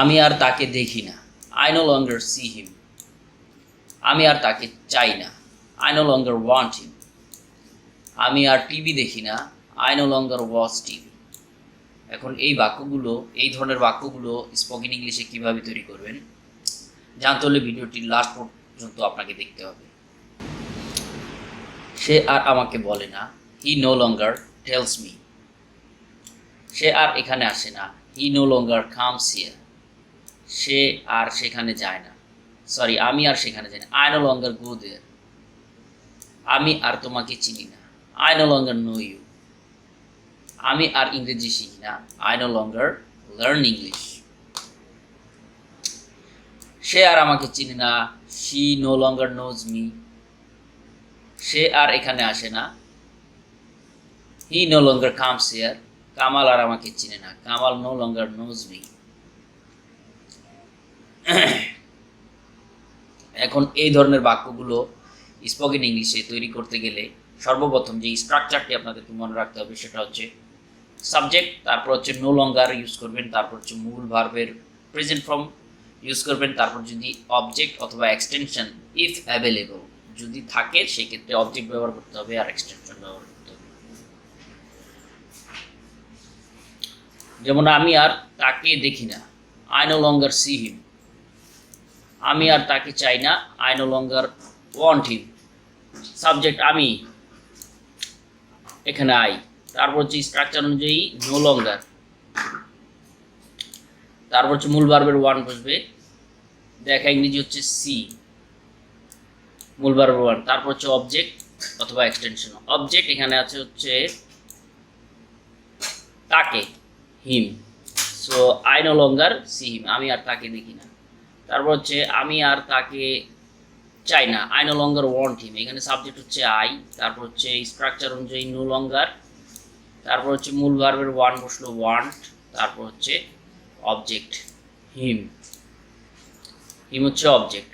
আমি আর তাকে দেখি না। I no longer see him আমি আর তাকে চাই না। I no longer want him আমি আর টিভি দেখি না। I no longer watch TV এখন এই বাক্যগুলো, এই ধরনের বাক্যগুলো স্পোকেন ইংলিশে কীভাবে তৈরি করবেন, জানতে হলে ভিডিওটি লাস্ট পর্যন্ত আপনাকে দেখতে হবে। সে আর আমাকে বলে না he no longer tells me সে আর এখানে আসে না he no longer comes here সে আর সেখানে যায় না। সরি আমি আর সেখানে যাই না। আই নো লঙ্গার গো দেয়ার আমি আর তোমাকে চিনি না। I no longer know you আমি আর ইংরেজি শিখি না। I no longer learn English সে আর আমাকে চিনি না। She no longer knows me সে আর এখানে আসে না। He no longer comes here Kamal আর আমাকে চিনে না। Kamal no longer knows me এখন এই ধরনের বাক্যগুলো স্পোকেন ইংলিশে তৈরি করতে গেলে সর্বপ্রথম যে স্ট্রাকচারটি আপনাদেরকে মনে রাখতে হবে সেটা হচ্ছে সাবজেক্ট তারপর হচ্ছে নো লঙ্গার ইউজ করবেন, তারপর হচ্ছে মূল ভার্বের প্রেজেন্ট ফর্ম ইউজ করবেন, তারপর যদি অবজেক্ট অথবা এক্সটেনশন ইফ অ্যাভেলেবল যদি থাকে, সেক্ষেত্রে অবজেক্ট ব্যবহার করতে হবে আর এক্সটেনশন ব্যবহার করতে হবে। যেমন আমি আর তাকে দেখি না। I no longer see him আমি আর তাকে চাই না I no longer want him subject আমি। এখানে আই তারপর হচ্ছে স্ট্রাকচার অনুযায়ী নো লঙ্গার তারপর হচ্ছে মূল বার্বের ওয়ান বসবে। দেখা ইংরেজি হচ্ছে সি মূল বার্বের ওয়ান তারপর হচ্ছে অবজেক্ট অথবা এক্সটেনশন অবজেক্ট এখানে আছে হচ্ছে তাকে him so I no longer see him আমি আর তাকে দেখি না। তারপর হচ্ছে আমি আর তাকে চাই না I no longer want him এখানে সাবজেক্ট হচ্ছে আই তারপর হচ্ছে স্ট্রাকচার অনুযায়ী নো লঙ্গার তারপর হচ্ছে মূল ভার্বের ওয়ান বসল ওয়ান্ট তারপর হচ্ছে অবজেক্ট হিম হিম হচ্ছে অবজেক্ট